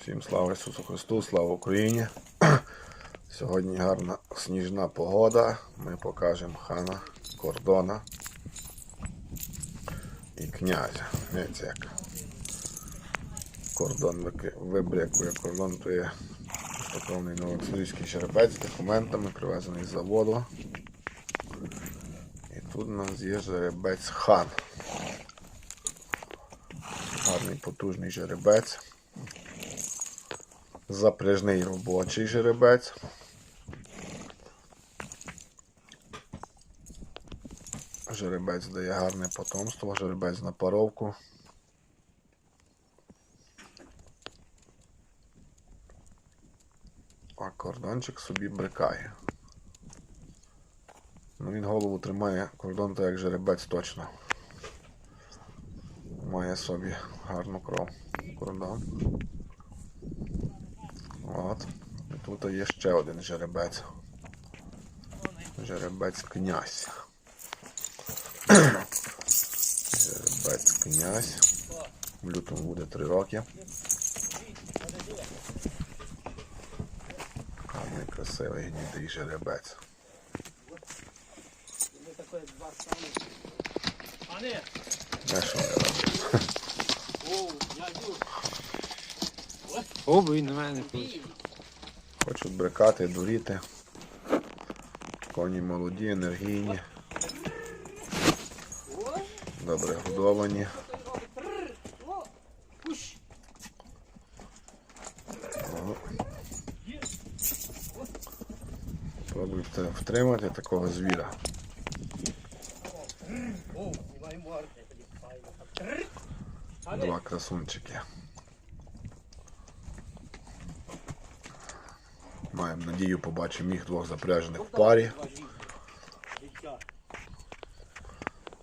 Всім слава Ісусу Христу, слава Україні. Сьогодні гарна сніжна погода. Ми покажемо хана, кордона і князя. Дивіться, як кордон вибрякує. Кордон то є чистокровний новоекстрійський жеребець з документами, привезений з заводу. І тут у нас є жеребець хан. Гарний потужний жеребець. Запряжний робочий жеребець. Жеребець дає гарне потомство, жеребець на паровку. А кордончик собі брикає. Ну він голову тримає кордон, то як жеребець точно. Має собі гарну кров. Кордон. От. І тут є ще один жеребець. Жеребець князь. жеребець князь. В лютому буде три роки. Гарний, красивий гнідий жеребець. А роблять? о, він на мене хоче. Хочуть брикати, дуріти. Коні молоді, енергійні, добре годовані. Пробуйте втримати такого звіра. Два красунчики. Маємо надію, побачимо їх двох запряжених в парі.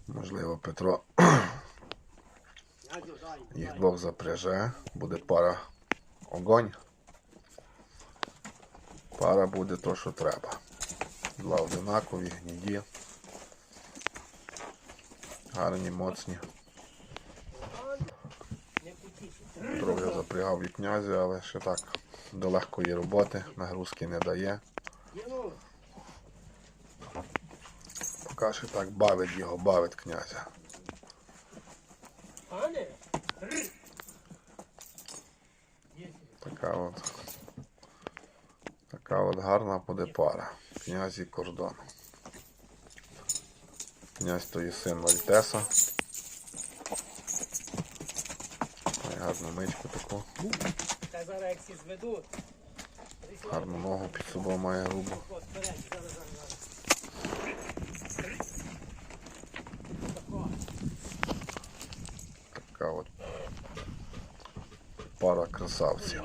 Можливо, Петро їх двох запряже. Буде пара огонь. Пара буде то, що треба. Два одинакові, гніді. Гарні, моцні. Не потіше. Від князя, але ще так до легкої роботи, нагрузки не дає. Поки що так бавить його, бавить князя. Така от. Така от гарна буде пара. Князь і кордон. Князь то є син Вальтеса. Має гарну мичку таку. Та зараз як всі зведуть. Гарну ногу під собою має зараз. Така от пара красавців.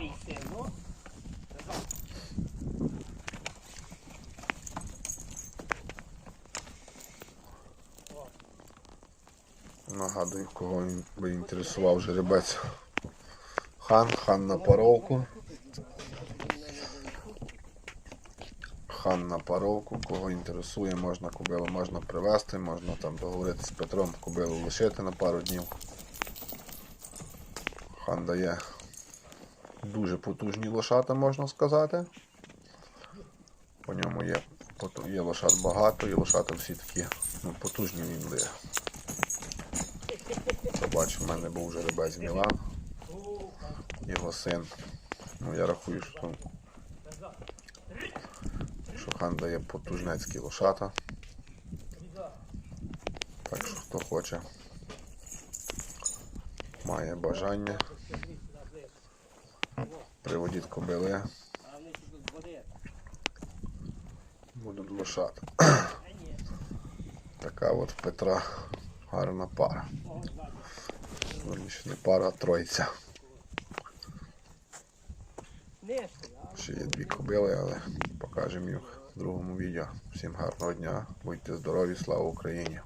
Нагадую, кого він би інтересував жеребець. Хан, хан на паровку. Хан на паровку, кого інтересує, можна кобилу можна привезти, можна там договорити з Петром кобилу лишити на пару днів. Хан дає дуже потужні лошата, можна сказати. По ньому є, є лошат багато, і лошата всі такі ну, потужні він дає. Побачив, в мене був жеребець Мілан, його син. Ну я рахую, що, що хан дає потужнецькі лошата. Так що хто хоче, має бажання, приводіть кобили, будуть лошата. Така от Петра гарна пара. Верніше не пара, а тройця. Ще є дві кобили, але покажемо їх в другому відео. Всім гарного дня, будьте здорові, слава Україні!